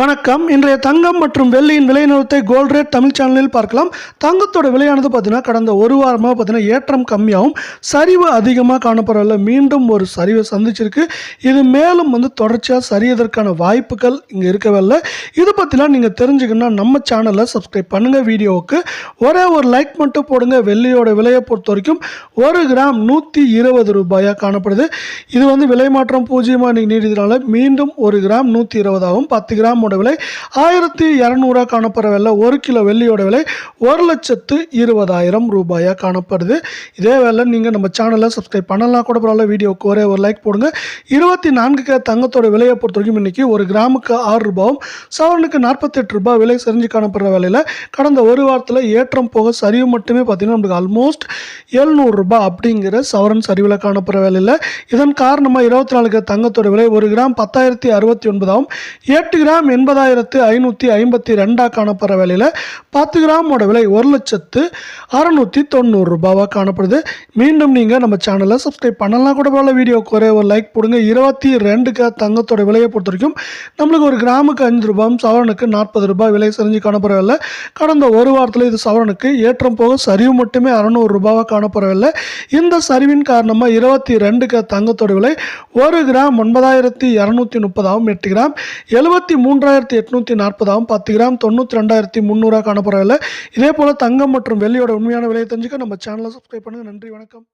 வணக்கம். இன்றைய தங்கம் மற்றும் வெள்ளியின் விலை நிறுவத்தை கோல்ட் ரேட் தமிழ் சேனலில் பார்க்கலாம். தங்கத்தோட விலையானது பார்த்தீங்கன்னா கடந்த ஒரு வாரமாக பார்த்தீங்கன்னா ஏற்றம் கம்மியாகவும் சரிவு அதிகமாக காணப்படவில்லை. மீண்டும் ஒரு சரிவை சந்திச்சிருக்கு. இது மேலும் வந்து தொடர்ச்சியாக சரியதற்கான வாய்ப்புகள் இங்கே இருக்கவில்லை. இதை பற்றிலாம் நீங்கள் தெரிஞ்சுக்கணும்னா நம்ம சேனலை சப்ஸ்கிரைப் பண்ணுங்கள் வீடியோவுக்கு. ஒரே ஒரு லைக் மட்டும் போடுங்க. வெள்ளியோட விலையை பொறுத்த வரைக்கும் ஒரு கிராம் நூற்றி இருபது ரூபாயாக காணப்படுது. இது வந்து விலை மாற்றம் பூஜ்ஜியமாக நீ நீடிதனால மீண்டும் ஒரு கிராம் நூற்றி இருபதாகவும் பத்து கிராம் கிராமோட விலை ஆயிரத்தி இரநூறுவா காணப்படுற விலை ஒரு கிலோ வெள்ளியோட விலை ஒரு லட்சத்து இருபதாயிரம் ரூபாயாக காணப்படுது. இதே வேலை நீங்கள் நம்ம சேனலை சப்ஸ்கிரைப் பண்ணலாம் கூட பரவாயில்ல வீடியோவுக்கு ஒரே ஒரு லைக் போடுங்க. இருபத்தி நான்கு கிலோ தங்கத்தோட விலையை பொறுத்த வரைக்கும் இன்றைக்கி ஒரு கிராமுக்கு ஆறு ரூபாயும் சவரனுக்கு நாற்பத்தெட்டு ரூபாய் விலை செறிஞ்சு காணப்படுற வேலையில் கடந்த ஒரு வாரத்தில் ஏற்றம் போக சரிவு மட்டுமே பார்த்தீங்கன்னா நமக்கு ஆல்மோஸ்ட் எழுநூறுரூபா அப்படிங்கிற சவரன் சரிவில் காணப்படுற வேலையில் இதன் காரணமாக இருபத்தி நாலு கிலோ தங்கத்தோட விலை ஒரு கிராம் பத்தாயிரத்தி அறுபத்தி ஒன்பதாகவும் எட்டு கிராம் எண்பதாயிரத்து ஐநூற்றி ஐம்பத்தி ரெண்டாக காணப்படுற வேலையில் பத்து கிராமோட விலை ஒரு லட்சத்து அறநூற்றி தொண்ணூறு ரூபாவாக காணப்படுது. மீண்டும் நீங்கள் நம்ம சேனலை சப்ஸ்கிரைப் பண்ணலாம் கூட போல வீடியோக்கு ஒரே ஒரு லைக் போடுங்க. இருபத்தி ரெண்டுக்கு தங்கத்தோட விலையை பொறுத்த வரைக்கும் நம்மளுக்கு ஒரு கிராமுக்கு அஞ்சு ரூபாயும் சவரனுக்கு நாற்பது ரூபாய் விலை செஞ்சு காணப்படவில்லை கடந்த ஒரு வாரத்தில் இது சவரனுக்கு ஏற்றம் போக சரிவு மட்டுமே அறநூறு ரூபாவாக காணப்படவில்லை இந்த சரிவின் காரணமாக இருபத்தி ரெண்டுக்கு தங்கத்தோட விலை ஒரு கிராம் ஒன்பதாயிரத்தி இரநூத்தி முப்பதாகவும் எட்டு கிராம். எழுபத்தி மூன்று மூன்றாயிரத்தி எட்நூற்றி நாற்பதாகவும் பத்து கிராம் தொண்ணூற்றி ரெண்டாயிரத்தி முந்நூறாக காணப்படவில்லை. இதே போல் தங்கம் மற்றும் வெள்ளியோட உண்மையான விலையை தெரிஞ்சுக்க நம்ம சேனலை சப்ஸ்கிரைப் பண்ணுங்கள் நன்றி வணக்கம்.